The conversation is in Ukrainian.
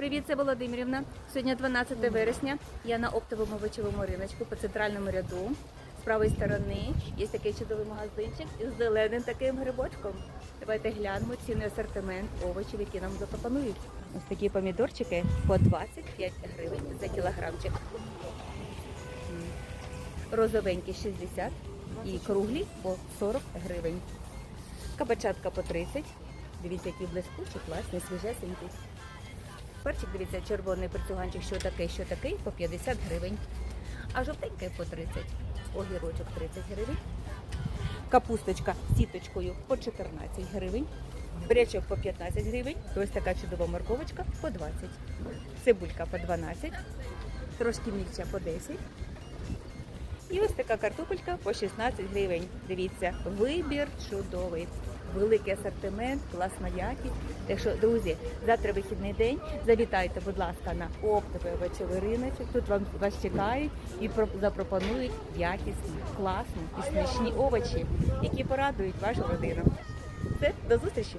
Привіт, це Володимирівна. Сьогодні 12 вересня. Я на оптовому овочевому риночку по центральному ряду. З правої сторони є такий чудовий магазинчик із зеленим таким грибочком. Давайте глянемо цінний асортимент овочів, які нам запропонують. Ось такі помідорчики по 25 гривень за кілограмчик. Розовенькі 60 і круглі по 40 гривень. Кабачатка по 30. Дивіться, які блискучі, класні, свіжесенькі. Перчик, дивіться, червоний перцюганчик, що такий, що такий, по 50 гривень. А жовтенький по 30. Огірочок 30 гривень. Капусточка з сіточкою по 14 гривень. Брячок по 15 гривень. Ось така чудова морковочка по 20. Цибулька по 12. Трошки мільча по 10. І ось така картопелька по 16 гривень. Дивіться, вибір чудовий. Великий асортимент, класна якість. Так що, друзі, завтра вихідний день. Завітайте, будь ласка, на оптовий овочевий риночок. Тут вам вас чекають і запропонують якісні, класні і смачні овочі, які порадують вашу родину. Все, до зустрічі!